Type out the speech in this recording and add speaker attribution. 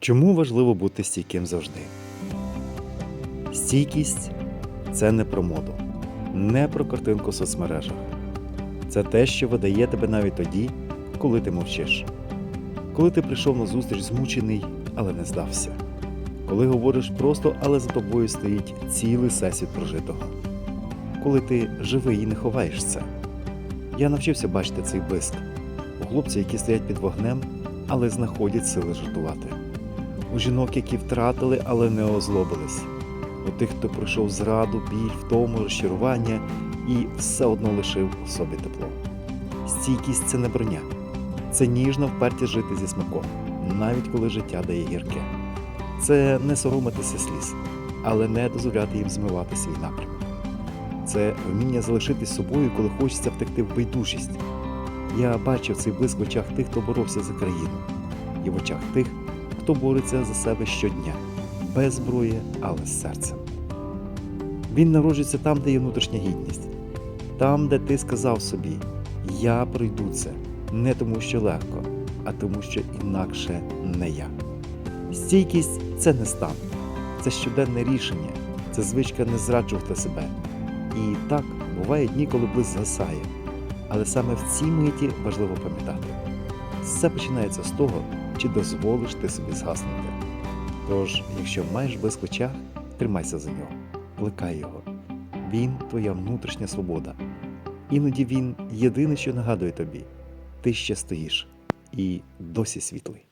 Speaker 1: Чому важливо бути стійким завжди? Стійкість це не про моду, не про картинку в соцмережах. Це те, що видає тебе навіть тоді, коли ти мовчиш. Коли ти прийшов на зустріч змучений, але не здався. Коли говориш просто, але за тобою стоїть цілий всесвіт прожитого. Коли ти живий і не ховаєш це. Я навчився бачити цей блиск у хлопців, які стоять під вогнем, але знаходять сили жартувати. У жінок, які втратили, але не озлобились. У тих, хто пройшов зраду, біль, втому, розчарування і все одно лишив у собі тепло. Стійкість це не броня, це ніжна впертість жити зі смаком, навіть коли життя дає гірке. Це не соромитися сліз, але не дозволяти їм змивати свій напрямок. Це вміння залишитись собою, коли хочеться втекти в байдужість. Я бачив цей блиск в очах тих, хто боровся за країну, і в очах тих, хто бореться за себе щодня, без зброї, але з серцем. Він народжується там, де є внутрішня гідність, там, де ти сказав собі: Я пройду це не тому, що легко, а тому, що інакше не я. Стійкість це не стан, це щоденне рішення, це звичка не зраджувати себе. І так, буває дні, коли блиск згасає. Але саме в цій миті важливо пам'ятати. Все починається з того, чи дозволиш ти собі згаснути. Тож, якщо маєш блиск в очах, тримайся за нього, плекай його. Він твоя внутрішня свобода. Іноді він єдине, що нагадує тобі, ти ще стоїш і досі світлий.